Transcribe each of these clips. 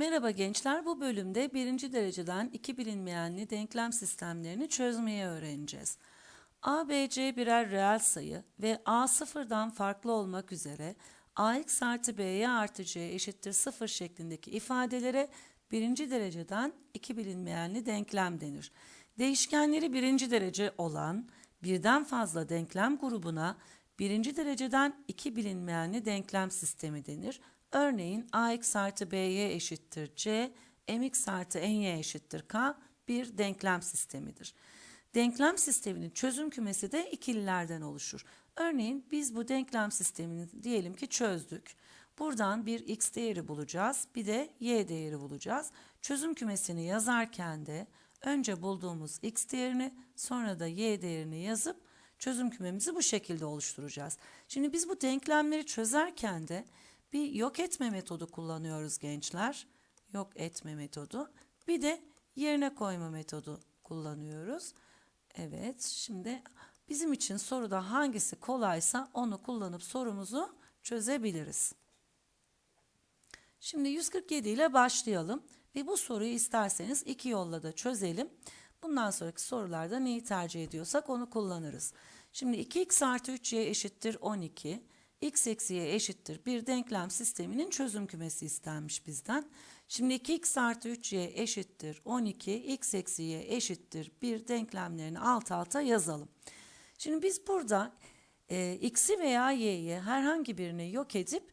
Merhaba gençler, bu bölümde birinci dereceden iki bilinmeyenli denklem sistemlerini çözmeyi öğreneceğiz. A, B, C birer reel sayı ve A sıfırdan farklı olmak üzere ax artı b'ye artı c eşittir sıfır şeklindeki ifadelere birinci dereceden iki bilinmeyenli denklem denir. Değişkenleri birinci derece olan birden fazla denklem grubuna birinci dereceden iki bilinmeyenli denklem sistemi denir. Örneğin ax artı b'ye eşittir c, mx artı ny eşittir k bir denklem sistemidir. Denklem sisteminin çözüm kümesi de ikililerden oluşur. Örneğin biz bu denklem sistemini diyelim ki çözdük. Buradan bir x değeri bulacağız, bir de y değeri bulacağız. Çözüm kümesini yazarken de önce bulduğumuz x değerini sonra da y değerini yazıp çözüm kümemizi bu şekilde oluşturacağız. Şimdi biz bu denklemleri çözerken de bir yok etme metodu kullanıyoruz gençler. Yok etme metodu. Bir de yerine koyma metodu kullanıyoruz. Evet, şimdi bizim için soruda hangisi kolaysa onu kullanıp sorumuzu çözebiliriz. Şimdi 147 ile başlayalım ve bu soruyu isterseniz iki yolla da çözelim. Bundan sonraki sorularda neyi tercih ediyorsak onu kullanırız. Şimdi 2x artı 3y eşittir 12, x eksi y eşittir bir denklem sisteminin çözüm kümesi istenmiş bizden. Şimdi 2x artı 3y eşittir 12, x eksi y eşittir bir denklemlerini alt alta yazalım. Şimdi biz burada e, x'i veya y'yi herhangi birini yok edip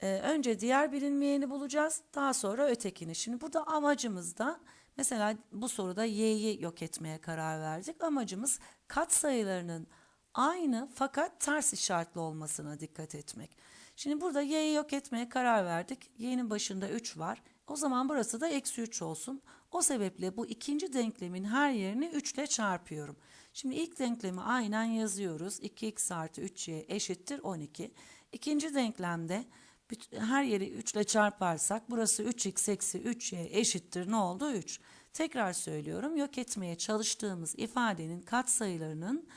e, önce diğer bilinmeyeni bulacağız, daha sonra ötekini. Şimdi burada amacımız da mesela bu soruda y'yi yok etmeye karar verdik. Amacımız katsayılarının aynı fakat ters işaretli olmasına dikkat etmek. Şimdi burada y'yi yok etmeye karar verdik. Y'nin başında 3 var. O zaman burası da eksi 3 olsun. O sebeple bu ikinci denklemin her yerini 3 ile çarpıyorum. Şimdi ilk denklemi aynen yazıyoruz. 2x artı 3y eşittir 12. İkinci denklemde her yeri 3 ile çarparsak burası 3x eksi 3y eşittir ne oldu? 3. Tekrar söylüyorum yok etmeye çalıştığımız ifadenin katsayılarının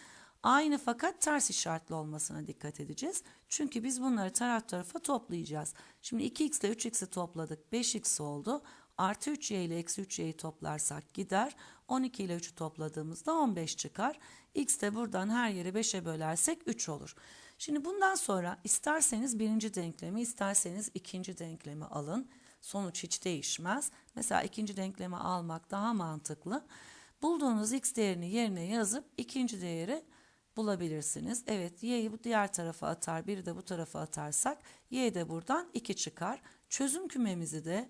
aynı fakat ters işaretli olmasına dikkat edeceğiz. Çünkü biz bunları taraf tarafa toplayacağız. Şimdi 2x ile 3x'i topladık 5x oldu. Artı 3y ile eksi 3y'yi toplarsak gider. 12 ile 3'ü topladığımızda 15 çıkar. x de buradan her yeri 5'e bölersek 3 olur. Şimdi bundan sonra isterseniz birinci denklemi isterseniz ikinci denklemi alın. Sonuç hiç değişmez. Mesela ikinci denklemi almak daha mantıklı. Bulduğunuz x değerini yerine yazıp ikinci değeri bulabilirsiniz. Evet y'yi bu diğer tarafa atar biri de bu tarafa atarsak y de buradan 2 çıkar. Çözüm kümemizi de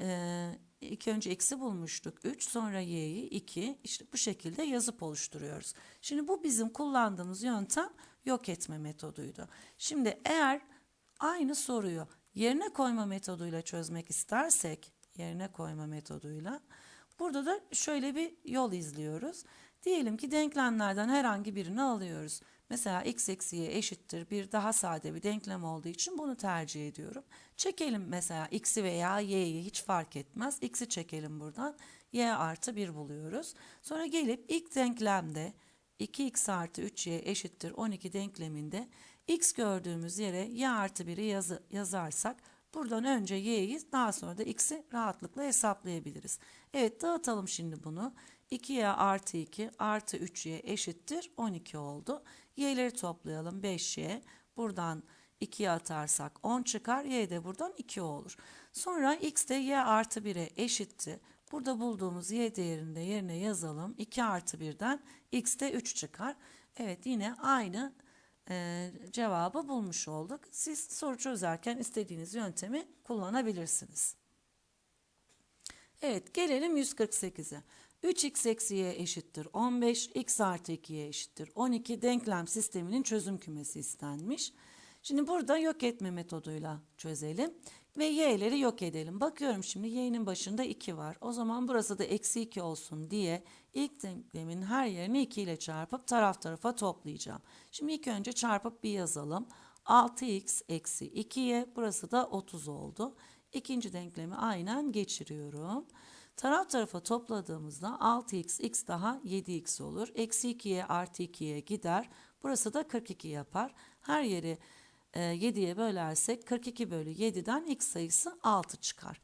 e, ilk önce x'i bulmuştuk 3 sonra y'yi 2 işte bu şekilde yazıp oluşturuyoruz. Şimdi bu bizim kullandığımız yöntem yok etme metoduydu. Şimdi eğer aynı soruyu yerine koyma metoduyla çözmek istersek yerine koyma metoduyla burada da şöyle bir yol izliyoruz. Diyelim ki denklemlerden herhangi birini alıyoruz. Mesela x eksi y eşittir bir daha sade bir denklem olduğu için bunu tercih ediyorum. Çekelim mesela x'i veya y'yi hiç fark etmez. x'i çekelim buradan. y artı 1 buluyoruz. Sonra gelip ilk denklemde 2x artı 3y eşittir 12 denkleminde x gördüğümüz yere y artı 1'i yazı, yazarsak buradan önce y'yi daha sonra da x'i rahatlıkla hesaplayabiliriz. Evet dağıtalım şimdi bunu. 2y artı 2 artı 3y eşittir 12 oldu. Y'leri toplayalım 5y. Buradan 2'ye atarsak 10 çıkar. Y de buradan 2 olur. Sonra x de y artı 1'e eşitti. Burada bulduğumuz y değerini de yerine yazalım. 2 artı 1'den x de 3 çıkar. Evet yine aynı e, cevabı bulmuş olduk. Siz soru çözerken istediğiniz yöntemi kullanabilirsiniz. Evet gelelim 148'e. 3x eksi y eşittir 15, x artı 2y eşittir 12 denklem sisteminin çözüm kümesi istenmiş. Şimdi burada yok etme metoduyla çözelim ve y'leri yok edelim. Bakıyorum şimdi y'nin başında 2 var. O zaman burası da eksi 2 olsun diye ilk denklemin her yerini 2 ile çarpıp taraf tarafa toplayacağım. Şimdi ilk önce çarpıp bir yazalım. 6x eksi 2y burası da 30 oldu. İkinci denklemi aynen geçiriyorum. Taraf tarafa topladığımızda 6x, x daha 7x olur. Eksi 2'ye artı 2'ye gider. Burası da 42 yapar. Her yeri e, 7'ye bölersek 42 bölü 7'den x sayısı 6 çıkar.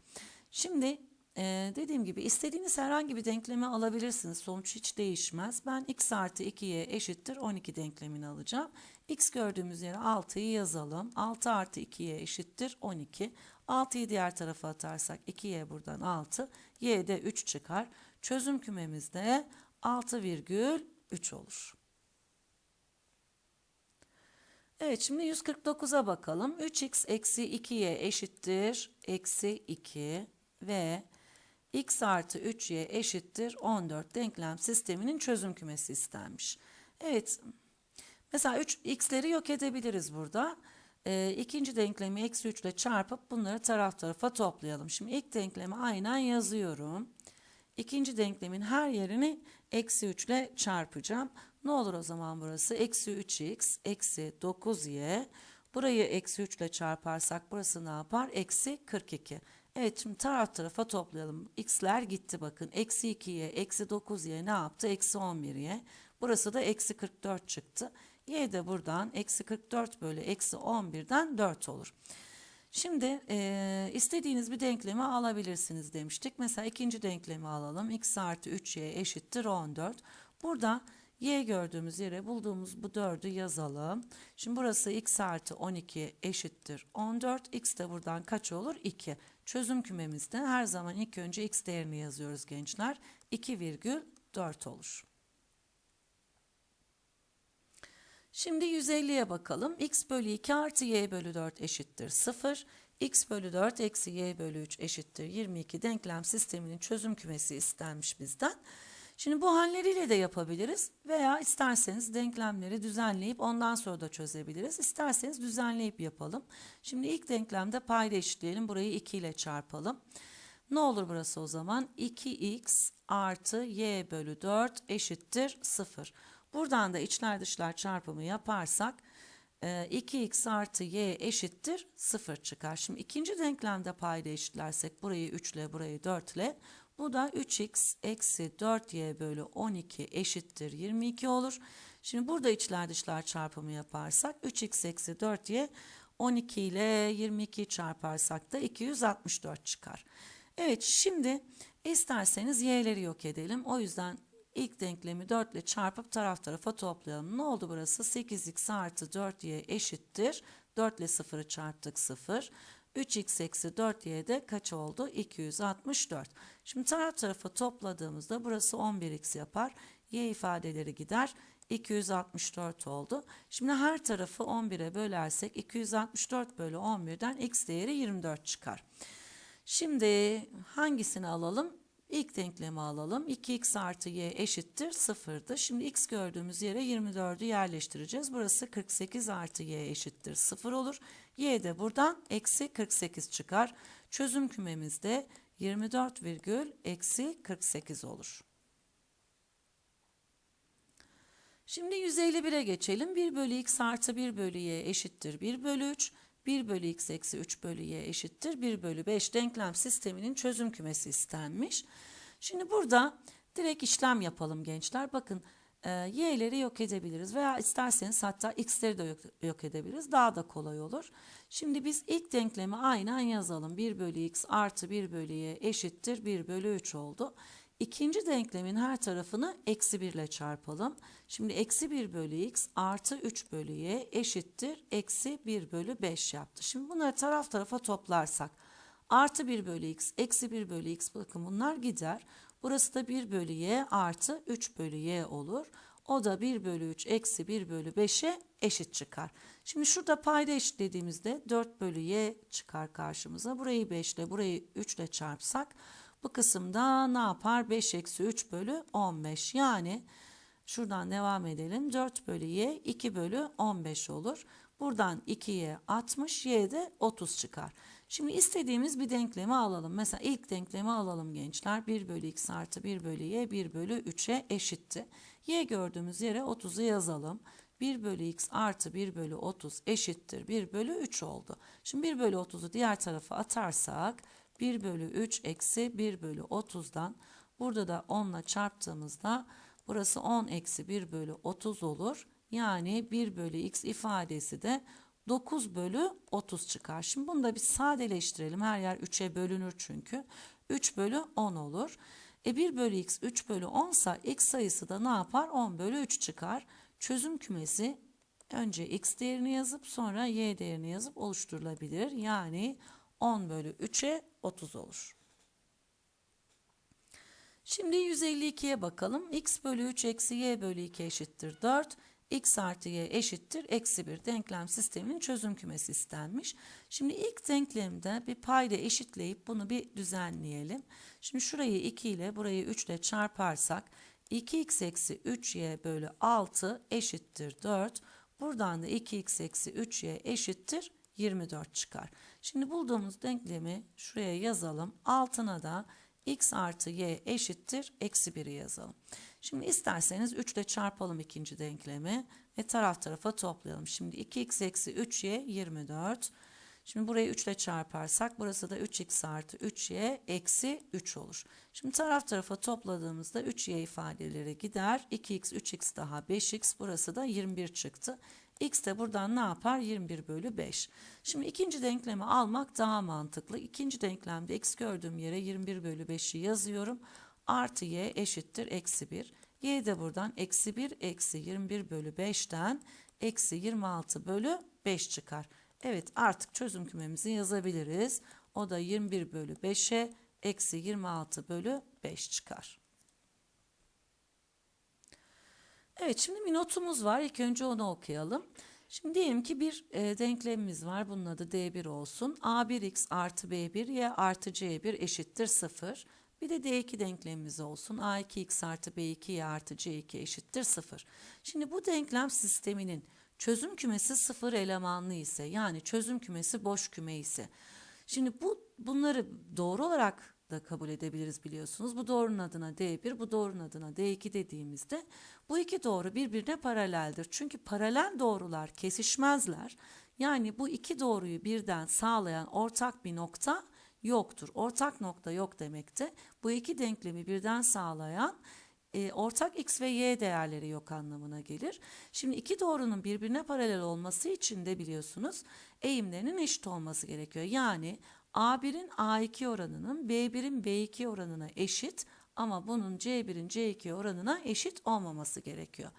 Şimdi e, dediğim gibi istediğiniz herhangi bir denklemi alabilirsiniz. Sonuç hiç değişmez. Ben x artı 2y eşittir 12 denklemini alacağım. x gördüğümüz yere 6'yı yazalım. 6 artı 2y eşittir 12. 6'yı diğer tarafa atarsak 2y buradan 6. y de 3 çıkar. Çözüm kümemizde 6,3 olur. Evet şimdi 149'a bakalım. 3x eksi 2y eşittir eksi 2 ve x artı 3y eşittir 14 denklem sisteminin çözüm kümesi istenmiş. Evet mesela 3 x'leri yok edebiliriz burada. Ee, ikinci denklemi eksi 3 ile çarpıp bunları taraf tarafa toplayalım. Şimdi ilk denklemi aynen yazıyorum. İkinci denklemin her yerini eksi 3 ile çarpacağım. Ne olur o zaman burası? Eksi 3x eksi 9y. Burayı eksi 3 ile çarparsak burası ne yapar? Eksi 42. Evet şimdi taraf tarafa toplayalım. X'ler gitti bakın. Eksi 2y, eksi 9y ne yaptı? Eksi 11y. Burası da eksi 44 çıktı. Y de buradan eksi 44 bölü eksi 11'den 4 olur. Şimdi e, istediğiniz bir denklemi alabilirsiniz demiştik. Mesela ikinci denklemi alalım. x artı 3y eşittir 14. Burada y gördüğümüz yere bulduğumuz bu 4'ü yazalım. Şimdi burası x artı 12 eşittir 14. x de buradan kaç olur? 2. Çözüm kümemizde her zaman ilk önce x değerini yazıyoruz gençler. 2,4 olur. Şimdi 150'ye bakalım. x bölü 2 artı y bölü 4 eşittir 0. x bölü 4 eksi y bölü 3 eşittir 22 denklem sisteminin çözüm kümesi istenmiş bizden. Şimdi bu halleriyle de yapabiliriz veya isterseniz denklemleri düzenleyip ondan sonra da çözebiliriz. İsterseniz düzenleyip yapalım. Şimdi ilk denklemde payda eşitleyelim. Burayı 2 ile çarpalım. Ne olur burası o zaman? 2x artı y bölü 4 eşittir 0. Buradan da içler dışlar çarpımı yaparsak 2x artı y eşittir 0 çıkar. Şimdi ikinci denklemde payda eşitlersek burayı 3 ile burayı 4 ile bu da 3x eksi 4y bölü 12 eşittir 22 olur. Şimdi burada içler dışlar çarpımı yaparsak 3x eksi 4y 12 ile 22 çarparsak da 264 çıkar. Evet şimdi isterseniz y'leri yok edelim. O yüzden ilk denklemi 4 ile çarpıp taraf tarafa toplayalım. Ne oldu burası? 8x artı 4y eşittir. 4 ile 0'ı çarptık 0. 3x eksi 4y de kaç oldu? 264. Şimdi taraf tarafa topladığımızda burası 11x yapar. Y ifadeleri gider. 264 oldu. Şimdi her tarafı 11'e bölersek 264 bölü 11'den x değeri 24 çıkar. Şimdi hangisini alalım? İlk denklemi alalım. 2x artı y eşittir 0'dı. Şimdi x gördüğümüz yere 24'ü yerleştireceğiz. Burası 48 artı y eşittir 0 olur. y de buradan eksi 48 çıkar. Çözüm kümemizde 24 virgül eksi 48 olur. Şimdi 151'e geçelim. 1 bölü x artı 1 bölü y eşittir 1 bölü 3. 1 bölü x eksi 3 bölü y eşittir 1 bölü 5 denklem sisteminin çözüm kümesi istenmiş. Şimdi burada direkt işlem yapalım gençler. Bakın e, y'leri yok edebiliriz veya isterseniz hatta x'leri de yok, yok edebiliriz. Daha da kolay olur. Şimdi biz ilk denklemi aynen yazalım. 1 bölü x artı 1 bölü y eşittir 1 bölü 3 oldu. İkinci denklemin her tarafını eksi 1 ile çarpalım. Şimdi eksi 1 bölü x artı 3 bölü y eşittir eksi 1 bölü 5 yaptı. Şimdi bunları taraf tarafa toplarsak artı 1 bölü x eksi 1 bölü x bakın bunlar gider. Burası da 1 bölü y artı 3 bölü y olur. O da 1 bölü 3 eksi 1 bölü 5'e eşit çıkar. Şimdi şurada payda eşitlediğimizde 4 bölü y çıkar karşımıza. Burayı 5 ile burayı 3 ile çarpsak bu kısımda ne yapar? 5 eksi 3 bölü 15 yani şuradan devam edelim. 4 bölü y 2 bölü 15 olur. Buradan 2'ye 60 y de 30 çıkar. Şimdi istediğimiz bir denklemi alalım. Mesela ilk denklemi alalım gençler. 1 bölü x artı 1 bölü y 1 bölü 3'e eşitti. y gördüğümüz yere 30'u yazalım. 1 bölü x artı 1 bölü 30 eşittir 1 bölü 3 oldu. Şimdi 1 bölü 30'u diğer tarafa atarsak 1 bölü 3 eksi 1 bölü 30'dan burada da 10 ile çarptığımızda burası 10 eksi 1 bölü 30 olur. Yani 1 bölü x ifadesi de 9 bölü 30 çıkar. Şimdi bunu da bir sadeleştirelim. Her yer 3'e bölünür çünkü. 3 bölü 10 olur. E 1 bölü x 3 bölü 10 ise x sayısı da ne yapar? 10 bölü 3 çıkar. Çözüm kümesi önce x değerini yazıp sonra y değerini yazıp oluşturulabilir. Yani 10 bölü 3'e 30 olur. Şimdi 152'ye bakalım. x bölü 3 eksi y bölü 2 eşittir 4. x artı y eşittir eksi 1 denklem sisteminin çözüm kümesi istenmiş. Şimdi ilk denklemde bir payda eşitleyip bunu bir düzenleyelim. Şimdi şurayı 2 ile burayı 3 ile çarparsak 2x eksi 3y bölü 6 eşittir 4. Buradan da 2x eksi 3y eşittir 24 çıkar. Şimdi bulduğumuz denklemi şuraya yazalım. Altına da x artı y eşittir eksi 1'i yazalım. Şimdi isterseniz 3 ile çarpalım ikinci denklemi ve taraf tarafa toplayalım. Şimdi 2x eksi 3y 24. Şimdi burayı 3 ile çarparsak burası da 3x artı 3y eksi 3 olur. Şimdi taraf tarafa topladığımızda 3y ifadeleri gider. 2x 3x daha 5x burası da 21 çıktı. X de buradan ne yapar? 21 bölü 5. Şimdi ikinci denklemi almak daha mantıklı. İkinci denklemde x gördüğüm yere 21 bölü 5'i yazıyorum. Artı y eşittir eksi 1. Y de buradan eksi 1 eksi 21 bölü 5'ten eksi 26 bölü 5 çıkar. Evet artık çözüm kümemizi yazabiliriz. O da 21 bölü 5'e eksi 26 bölü 5 çıkar. Evet şimdi bir notumuz var. İlk önce onu okuyalım. Şimdi diyelim ki bir e, denklemimiz var. Bunun adı D1 olsun. A1x artı B1 y artı C1 eşittir 0. Bir de D2 denklemimiz olsun. A2x artı B2 y artı C2 eşittir 0. Şimdi bu denklem sisteminin çözüm kümesi sıfır elemanlı ise yani çözüm kümesi boş küme ise. Şimdi bu bunları doğru olarak da kabul edebiliriz biliyorsunuz. Bu doğrunun adına D1, bu doğrunun adına D2 dediğimizde bu iki doğru birbirine paraleldir. Çünkü paralel doğrular kesişmezler. Yani bu iki doğruyu birden sağlayan ortak bir nokta yoktur. Ortak nokta yok demekte. Bu iki denklemi birden sağlayan e, ortak x ve y değerleri yok anlamına gelir. Şimdi iki doğrunun birbirine paralel olması için de biliyorsunuz eğimlerinin eşit olması gerekiyor. Yani A1'in A2 oranının B1'in B2 oranına eşit ama bunun C1'in C2 oranına eşit olmaması gerekiyor.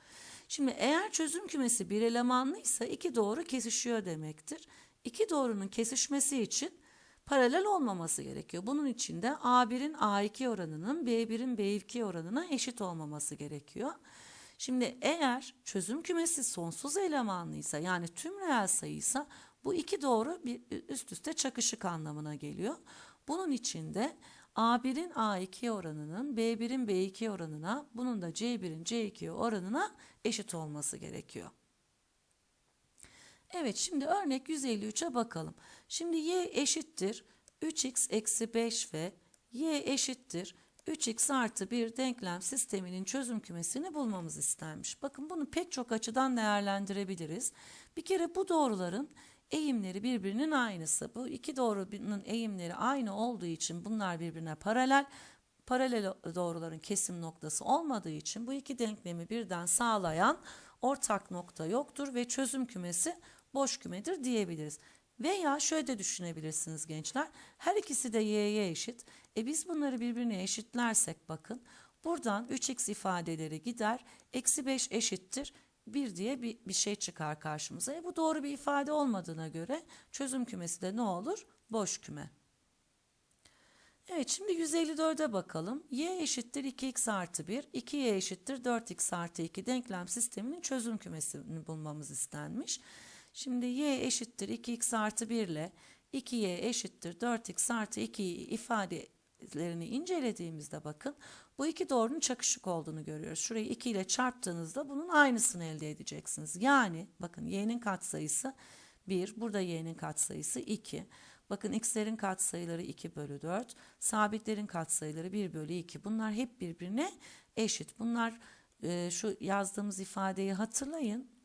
Şimdi eğer çözüm kümesi bir elemanlıysa iki doğru kesişiyor demektir. İki doğrunun kesişmesi için paralel olmaması gerekiyor. Bunun için de A1'in A2 oranının B1'in B2 oranına eşit olmaması gerekiyor. Şimdi eğer çözüm kümesi sonsuz elemanlıysa yani tüm reel sayıysa bu iki doğru bir üst üste çakışık anlamına geliyor. Bunun için de A1'in A2 oranının B1'in B2 oranına bunun da C1'in C2 oranına eşit olması gerekiyor. Evet şimdi örnek 153'e bakalım. Şimdi y eşittir 3x eksi 5 ve y eşittir 3x artı 1 denklem sisteminin çözüm kümesini bulmamız istenmiş. Bakın bunu pek çok açıdan değerlendirebiliriz. Bir kere bu doğruların eğimleri birbirinin aynısı. Bu iki doğrunun eğimleri aynı olduğu için bunlar birbirine paralel. Paralel doğruların kesim noktası olmadığı için bu iki denklemi birden sağlayan ortak nokta yoktur ve çözüm kümesi boş kümedir diyebiliriz. Veya şöyle de düşünebilirsiniz gençler. Her ikisi de y'ye eşit. E biz bunları birbirine eşitlersek bakın. Buradan 3x ifadeleri gider. Eksi 5 eşittir. 1 diye bir, bir şey çıkar karşımıza. E bu doğru bir ifade olmadığına göre çözüm kümesi de ne olur? Boş küme. Evet şimdi 154'e bakalım. y eşittir 2x artı 1, 2y eşittir 4x artı 2 denklem sisteminin çözüm kümesini bulmamız istenmiş. Şimdi y eşittir 2x artı 1 ile 2y eşittir 4x artı 2 ifadelerini incelediğimizde bakın bu iki doğrunun çakışık olduğunu görüyoruz. Şurayı 2 ile çarptığınızda bunun aynısını elde edeceksiniz. Yani bakın y'nin katsayısı 1, burada y'nin katsayısı 2. Bakın x'lerin katsayıları 2 bölü 4, sabitlerin katsayıları 1 bölü 2. Bunlar hep birbirine eşit. Bunlar e, şu yazdığımız ifadeyi hatırlayın.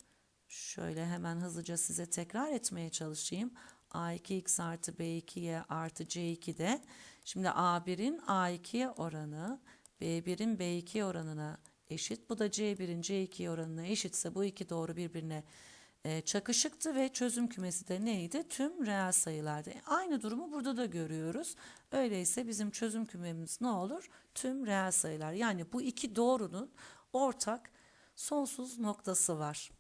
Şöyle hemen hızlıca size tekrar etmeye çalışayım. A2x artı B2'ye artı C2'de. Şimdi A1'in A2'ye oranı B1'in B2 oranına eşit. Bu da C1'in C2 oranına eşitse bu iki doğru birbirine e, çakışıktı ve çözüm kümesi de neydi? Tüm reel sayılardı. E, Aynı durumu burada da görüyoruz. Öyleyse bizim çözüm kümemiz ne olur? Tüm reel sayılar. Yani bu iki doğrunun ortak sonsuz noktası var.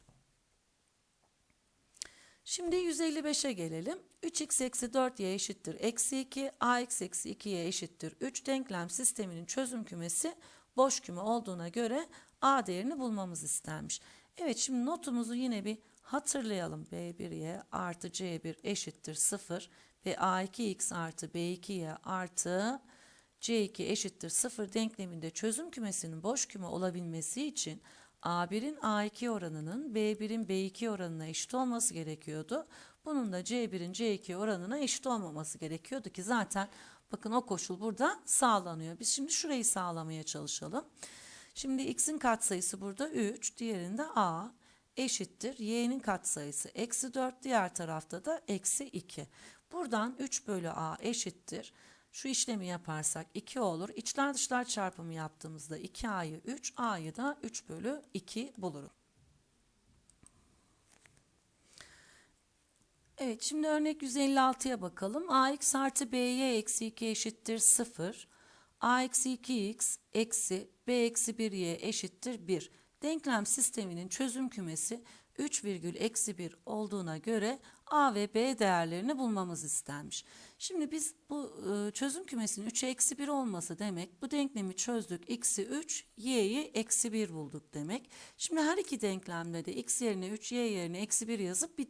Şimdi 155'e gelelim. 3x eksi 4y eşittir eksi 2, ax eksi 2y eşittir 3 denklem sisteminin çözüm kümesi boş küme olduğuna göre a değerini bulmamız istenmiş. Evet şimdi notumuzu yine bir hatırlayalım. b1y artı c1 eşittir 0 ve a2x artı b2y artı c2 eşittir 0 denkleminde çözüm kümesinin boş küme olabilmesi için A1'in A2 oranının B1'in B2 oranına eşit olması gerekiyordu. Bunun da C1'in C2 oranına eşit olmaması gerekiyordu ki zaten bakın o koşul burada sağlanıyor. Biz şimdi şurayı sağlamaya çalışalım. Şimdi x'in katsayısı burada 3, diğerinde a eşittir. y'nin katsayısı eksi 4, diğer tarafta da eksi 2. Buradan 3 bölü a eşittir. Şu işlemi yaparsak 2 olur. İçler dışlar çarpımı yaptığımızda 2a'yı 3, a'yı da 3 bölü 2 bulurum. Evet şimdi örnek 156'ya bakalım. ax artı by eksi 2 eşittir 0. a eksi 2x eksi b eksi 1y eşittir 1. Denklem sisteminin çözüm kümesi 3 virgül eksi 1 olduğuna göre a ve b değerlerini bulmamız istenmiş. Şimdi biz bu e, çözüm kümesinin 3'e eksi 1 olması demek bu denklemi çözdük x'i 3 y'yi eksi 1 bulduk demek. Şimdi her iki denklemde de x yerine 3 y yerine eksi 1 yazıp bir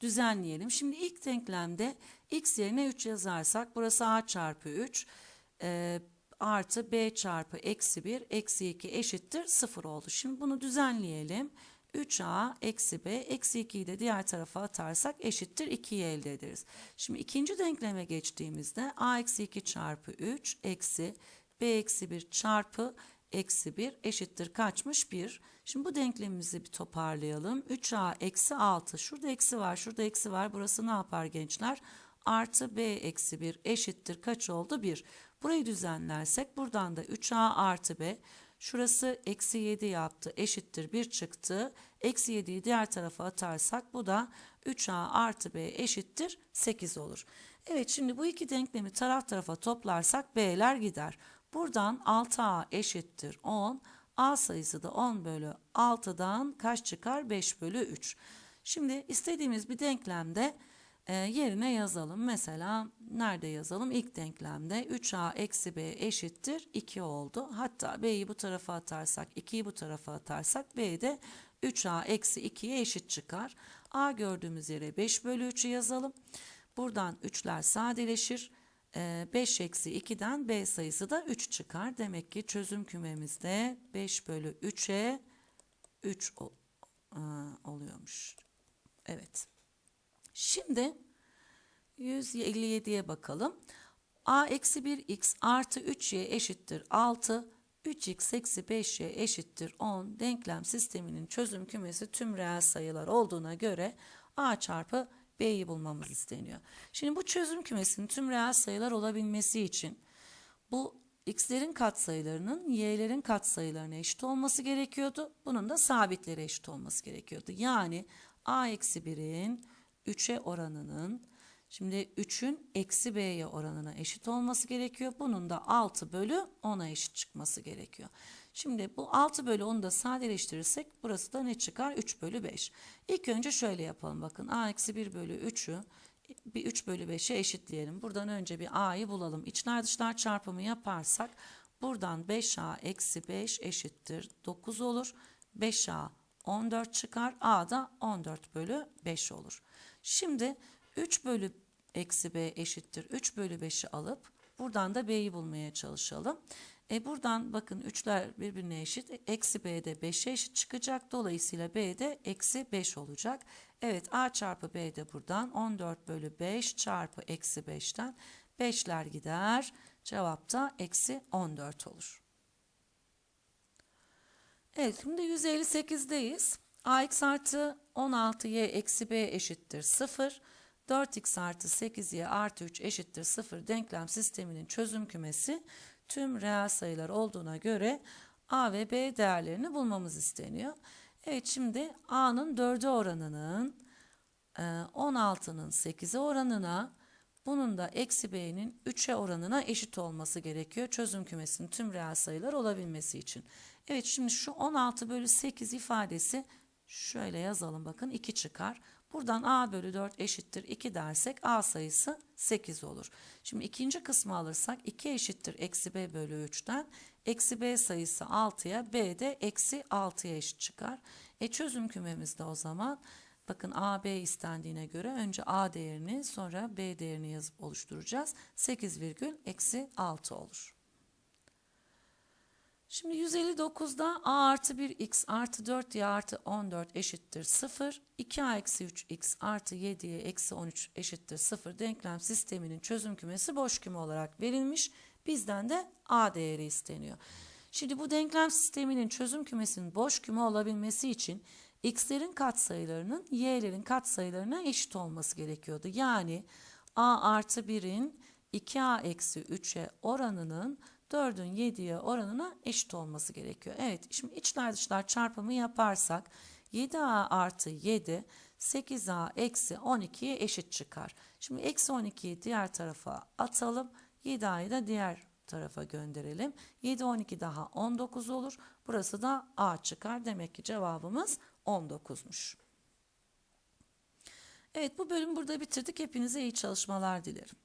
düzenleyelim. Şimdi ilk denklemde x yerine 3 yazarsak burası a çarpı 3 e, artı b çarpı eksi 1 eksi 2 eşittir 0 oldu. Şimdi bunu düzenleyelim. 3a eksi b eksi 2'yi de diğer tarafa atarsak eşittir 2'yi elde ederiz. Şimdi ikinci denkleme geçtiğimizde a eksi 2 çarpı 3 eksi b eksi 1 çarpı eksi 1 eşittir kaçmış 1. Şimdi bu denklemimizi bir toparlayalım. 3a eksi 6 şurada eksi var şurada eksi var burası ne yapar gençler? Artı b eksi 1 eşittir kaç oldu 1. Burayı düzenlersek buradan da 3a artı b Şurası eksi 7 yaptı eşittir 1 çıktı. Eksi 7'yi diğer tarafa atarsak bu da 3a artı b eşittir 8 olur. Evet şimdi bu iki denklemi taraf tarafa toplarsak b'ler gider. Buradan 6a eşittir 10. a sayısı da 10 bölü 6'dan kaç çıkar? 5 bölü 3. Şimdi istediğimiz bir denklemde e, yerine yazalım. Mesela nerede yazalım? İlk denklemde 3a eksi b eşittir 2 oldu. Hatta b'yi bu tarafa atarsak 2'yi bu tarafa atarsak b de 3a eksi 2'ye eşit çıkar. a gördüğümüz yere 5 bölü 3'ü yazalım. Buradan 3'ler sadeleşir. 5 eksi 2'den b sayısı da 3 çıkar. Demek ki çözüm kümemizde 5 bölü 3'e 3 oluyormuş. Evet. Şimdi 157'ye bakalım. a eksi 1x artı 3y eşittir 6. 3x eksi 5y eşittir 10. Denklem sisteminin çözüm kümesi tüm reel sayılar olduğuna göre a çarpı b'yi bulmamız isteniyor. Şimdi bu çözüm kümesinin tüm reel sayılar olabilmesi için bu x'lerin katsayılarının y'lerin katsayılarına eşit olması gerekiyordu. Bunun da sabitlere eşit olması gerekiyordu. Yani a eksi 1'in 3'e oranının şimdi 3'ün eksi b'ye oranına eşit olması gerekiyor. Bunun da 6 bölü 10'a eşit çıkması gerekiyor. Şimdi bu 6 bölü 10'u da sadeleştirirsek burası da ne çıkar? 3 bölü 5. İlk önce şöyle yapalım bakın. a eksi 1 bölü 3'ü bir 3 bölü 5'e eşitleyelim. Buradan önce bir a'yı bulalım. İçler dışlar çarpımı yaparsak buradan 5a eksi 5 eşittir 9 olur. 5a 14 çıkar. a da 14 bölü 5 olur. Şimdi 3 bölü eksi b eşittir 3 bölü 5'i alıp buradan da b'yi bulmaya çalışalım. E buradan bakın 3'ler birbirine eşit. Eksi b de 5'e eşit çıkacak. Dolayısıyla b de eksi 5 olacak. Evet a çarpı b de buradan 14 bölü 5 çarpı eksi 5'ten 5'ler gider. Cevap da eksi 14 olur. Evet şimdi 158'deyiz. ax artı 16y eksi b eşittir 0. 4x artı 8y artı 3 eşittir 0 denklem sisteminin çözüm kümesi tüm reel sayılar olduğuna göre a ve b değerlerini bulmamız isteniyor. Evet şimdi A'nın 4'e oranının e, 16'nın 8'e oranına bunun da eksi B'nin 3'e oranına eşit olması gerekiyor. Çözüm kümesinin tüm reel sayılar olabilmesi için. Evet şimdi şu 16 bölü 8 ifadesi şöyle yazalım bakın 2 çıkar. Buradan A bölü 4 eşittir 2 dersek A sayısı 8 olur. Şimdi ikinci kısmı alırsak 2 eşittir eksi B bölü 3'ten eksi B sayısı 6'ya B de eksi 6'ya eşit çıkar. E çözüm kümemizde o zaman bakın A B istendiğine göre önce A değerini sonra B değerini yazıp oluşturacağız. 8 virgül eksi 6 olur. Şimdi 159'da a artı 1x artı 4y artı 14 eşittir 0. 2a eksi 3x artı 7y eksi 13 eşittir 0 denklem sisteminin çözüm kümesi boş küme olarak verilmiş. Bizden de a değeri isteniyor. Şimdi bu denklem sisteminin çözüm kümesinin boş küme olabilmesi için x'lerin katsayılarının y'lerin katsayılarına eşit olması gerekiyordu. Yani a artı 1'in 2a eksi 3'e oranının 4'ün 7'ye oranına eşit olması gerekiyor. Evet şimdi içler dışlar çarpımı yaparsak 7a artı 7 8a eksi 12'ye eşit çıkar. Şimdi eksi 12'yi diğer tarafa atalım. 7a'yı da diğer tarafa gönderelim. 7 12 daha 19 olur. Burası da a çıkar. Demek ki cevabımız 19'muş. Evet bu bölümü burada bitirdik. Hepinize iyi çalışmalar dilerim.